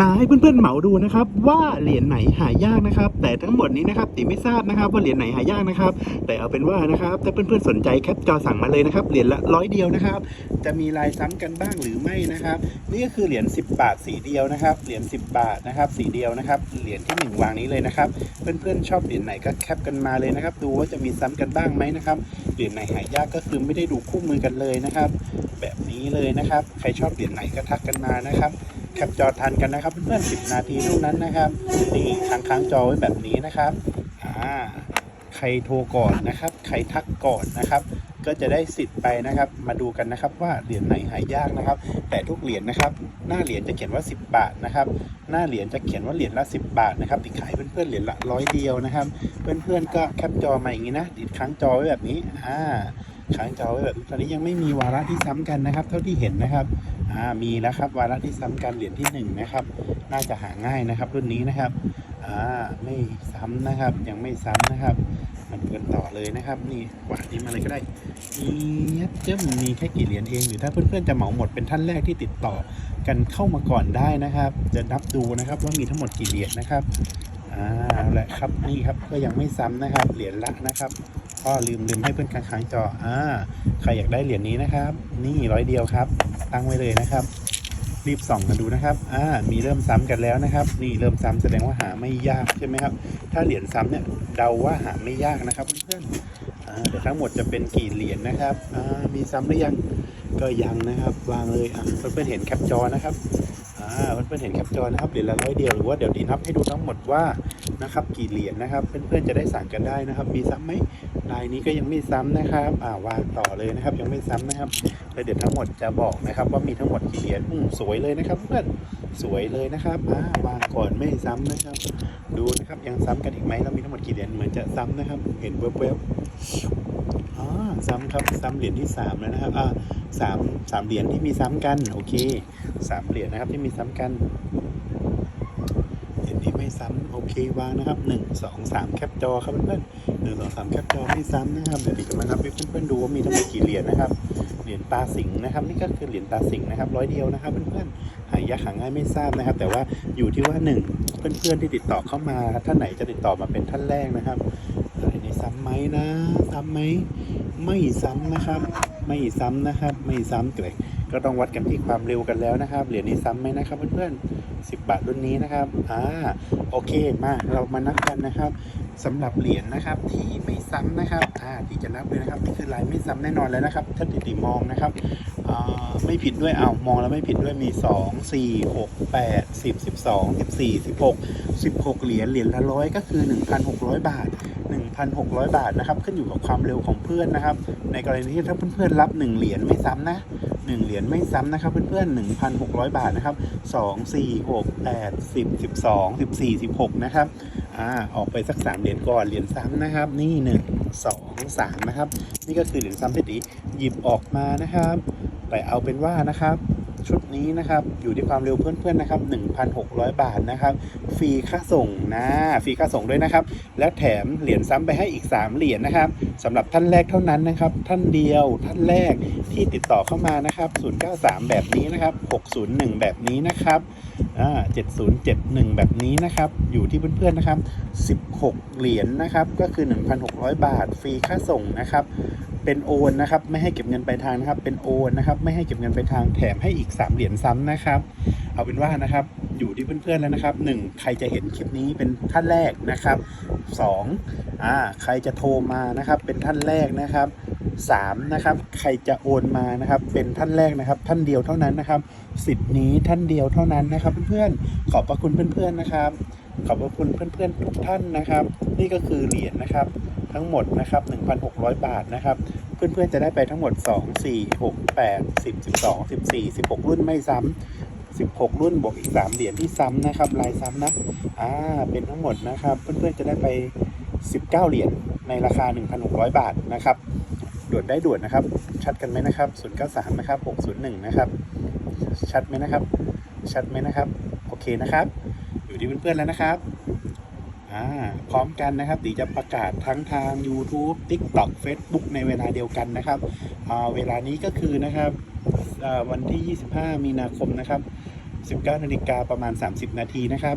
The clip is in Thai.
มาให้เพื่อนๆเหมาดูนะครับว่าเหรียญไหนหายากนะครับ แต่ทั้งหมดนี้นะครับติไม่ทราบนะครับว่าเหรียญไหนหายากนะครับ แต่เอาเป็นว่านะครับถ้าเพื่อนๆสนใจแคปจอสั่งมาเลยนะครับเหรียญละร้อยเดียวนะครับ จะมีลายซ้ำกันบ้างหรือไม่นะครับ นี่ก็คือเหรียญ10 บาทสีเดียวนะครับเหรียญ10 บาทนะครับสีเดียวนะครับเหรียญที่หนึ่งวางนี้เลยนะครับ เพื่อนๆชอบเหรียญไหนก็แคปกันมาเลยนะครับ ดูว่าจะมีซ้ำกันบ้างไหมนะครับเหรียญไหนหายากก็คือไม่ได้ดูคู่มือกันเลยนะครับ แบบนี้เลยนะครับ ใครชอบเหรียญไหนก็ทักกันมานะครับ แคปจอทันกันนะครับ เพื่อนๆ10นาทีเท่านั้นนะครับ นี่ค้างค้างจอไว้แบบนี้นะครับอ่าใครโทรก่อนนะครับ ใครทักก่อนนะครับ ก็จะได้สิทธิ์ไปนะครับ มาดูกันนะครับว่าเหรียญไหนหายากนะครับ แต่ทุกเหรียญนะครับ หน้าเหรียญจะเขียนว่า 10 บาทนะครับ หน้าเหรียญจะเขียนว่าเหรียญละ10 บาทนะครับติดขายเพื่อนๆเหรียญละร้อยเดียวนะครับ เพื่อนๆก็แคปจอมาอย่างนี้นะติดค้างจอไว้แบบนี้อ่า ค้างจอไว้แบบตอนนี้ยังไม่มีวาระที่ซ้ำกันนะครับ เท่าที่เห็นนะครับอ่ามีแล้วครับวาระที่ซ้ำกันเหรียญที่หนึ่งนะครับ น่าจะหาง่ายนะครับ รุ่นนี้นะครับอ่าไม่ซ้ำนะครับ ยังไม่ซ้ำนะครับมาดูกันต่อเลยนะครับ นี่กวาดนี้มาเลยก็ได้เนียบเจ้มมีแค่กี่เหรียญเองหรือถ้าเพื่อนๆจะเหมาหมดเป็นท่านแรกที่ติดต่อกันเข้ามาก่อนได้นะครับ จะนับดูนะครับว่ามีทั้งหมดกี่เหรียญนะครับอ่าเอาละครับนี่ครับก็ยังไม่ซ้ำนะครับ เหรียญละนะครับ ก็ลืมลืมให้เพื่อนค้างจออ่าใครอยากได้เหรียญนี้นะครับ นี่ร้อยเดียวครับ ตั้งไว้เลยนะครับ รีบส่องกันดูนะครับอ่ามีเริ่มซ้ำกันแล้วนะครับ นี่เริ่มซ้ำแสดงว่าหาไม่ยากใช่ไหมครับ ถ้าเหรียญซ้ำเนี่ยเดาว่าหาไม่ยากนะครับเพื่อนๆอ่าแต่ทั้งหมดจะเป็นกี่เหรียญนะครับอ่ามีซ้ำหรือยังก็ยังนะครับวางเลยอะเพื่อนๆเห็นแคปจอนะครับอ่าเพื่อนๆเห็นแคปจอนะครับเหรียญละร้อยเดียวหรือว่าเดี๋ยวดีนับให้ดูทั้งหมดว่า นะครับกี่เหรียญนะครับ เพื่อนๆจะได้สั่งกันได้นะครับ มีซ้ำไหมลายนี้ก็ยังไม่ซ้ำนะครับอ่าวางต่อเลยนะครับยังไม่ซ้ำนะครับแล้วเดี๋ยวทั้งหมดจะบอกนะครับ ว่ามีทั้งหมดกี่เหรียญอืมสวยเลยนะครับ เพื่อนสวยเลยนะครับอ่าวางก่อนไม่ซ้ำนะครับ ดูนะครับยังซ้ำกันอีกไหมแล้วมีทั้งหมดกี่เหรียญเหมือนจะซ้ำนะครับ เห็นแวบๆอ๋อซ้ำครับซ้ำเหรียญที่สามแล้วนะครับอ่าสามสามเหรียญที่มีซ้ำกันโอเคสามเหรียญนะครับที่มีซ้ำกัน เหรียญที่ไม่ซ้ำโอเควางนะครับหนึ่งสองสามแคปจอครับเพื่อนๆหนึ่งสองสามแคปจอไม่ซ้ำนะครับเดี๋ยวดีจะมานับให้เพื่อนๆดูว่ามีทั้งหมดกี่เหรียญนะครับเหรียญตาสิงนะครับนี่ก็คือเหรียญตาสิงนะครับร้อยเดียวนะครับเพื่อนๆหายากหาง่ายไม่ทราบนะครับ แต่ว่าอยู่ที่ว่าหนึ่งเพื่อนๆที่ติดต่อเข้ามาท่านไหนจะติดต่อมาเป็นท่านแรกนะครับอันนี้ซ้ำไหมนะซ้ำไหมไม่ซ้ำนะครับ ไม่ซ้ำนะครับ ไม่ซ้ำเลย ก็ต้องวัดกันที่ความเร็วกันแล้วนะครับเหรียญนี้ซ้ำไหมนะครับเพื่อนๆ10 บาทรุ่นนี้นะครับอ่าโอเคมาเรามานับกันนะครับสำหรับเหรียญนะครับที่ไม่ซ้ำนะครับอ่าที่จะนับเลยนะครับนี่คือลายไม่ซ้ำแน่นอนแล้วนะครับถ้าติติมองนะครับอ่าไม่ผิดด้วยเอามองแล้วไม่ผิดด้วยมี 2 4 6 8 10 12 14 16 16 เหรียญเหรียญละร้อยก็คือ 1,600 บาท 1,600 บาทนะครับ ขึ้นอยู่กับความเร็วของเพื่อนนะครับ ในกรณีที่ถ้าเพื่อนๆรับ 1 เหรียญไม่ซ้ำนะ 1 เหรียญไม่ซ้ำนะครับ เพื่อนๆ 1,600 บาทนะครับ 2 4 6 8 10 12 14 16 นะครับอ่าออกไปสัก 3 เหรียญก่อนเหรียญซ้ำนะครับ นี่ 1 2 3 นะครับ นี่ก็คือเหรียญซ้ำที่ตีหยิบออกมานะครับ แต่เอาเป็นว่านะครับ ชุดนี้นะครับอยู่ที่ความเร็วเพื่อนๆนะครับ 1,600 บาทนะครับฟรีค่าส่งนะฟรีค่าส่งด้วยนะครับ แล้วแถมเหรียญซ้ำไปให้อีก 3 เหรียญนะครับสำหรับท่านแรกเท่านั้นนะครับ ท่านเดียวท่านแรกที่ติดต่อเข้ามานะครับ 093 แบบนี้นะครับ 601 แบบนี้นะครับอ่า7071 แบบนี้นะครับ อยู่ที่เพื่อนๆนะครับ 16 เหรียญนะครับ ก็คือ 1,600 บาท ฟรีค่าส่งนะครับ เป็นโอนนะครับ ไม่ให้เก็บเงินปลายทางนะครับ เป็นโอนนะครับ ไม่ให้เก็บเงินปลายทางแถมให้อีก 3 เหรียญซ้ำนะครับ เอาเป็นว่านะครับ อยู่ที่เพื่อนๆแล้วนะครับ 1. ใครจะเห็นคลิปนี้เป็นท่านแรกนะครับ 2. อ่าใครจะโทรมานะครับ เป็นท่านแรกนะครับ 3. นะครับ ใครจะโอนมานะครับ เป็นท่านแรกนะครับ ท่านเดียวเท่านั้นนะครับสิทธิ์นี้ท่านเดียวเท่านั้นนะครับ เพื่อนๆขอบพระคุณเพื่อนๆนะครับขอบพระคุณเพื่อนๆทุกท่านนะครับ นี่ก็คือเหรียญนะครับ ทั้งหมดนะครับ 1,600 บาทนะครับ เพื่อนๆจะได้ไปทั้งหมด 2 4 6 8 10 12 14 16 รุ่นไม่ซ้ำ16 รุ่นบวกอีก 3 เหรียญที่ซ้ำนะครับ ลายซ้ำนะ อ่า เป็นทั้งหมดนะครับ เพื่อนๆจะได้ไป 19 เหรียญในราคา 1,600 บาทนะครับ ด่วนได้ด่วนนะครับ ชัดกันไหมนะครับ 093 นะครับ 601 นะครับ ชัดไหมนะครับ ชัดไหมนะครับ โอเคนะครับ อยู่ที่เพื่อนๆแล้วนะครับ อ่าพร้อมกันนะครับตีจะประกาศทั้งทาง YouTube TikTok Facebook ในเวลาเดียวกันนะครับอ่าเวลานี้ก็คือนะครับวันที่ 25 มีนาคมนะครับ 19นาฬิกาประมาณ 30 นาทีนะครับ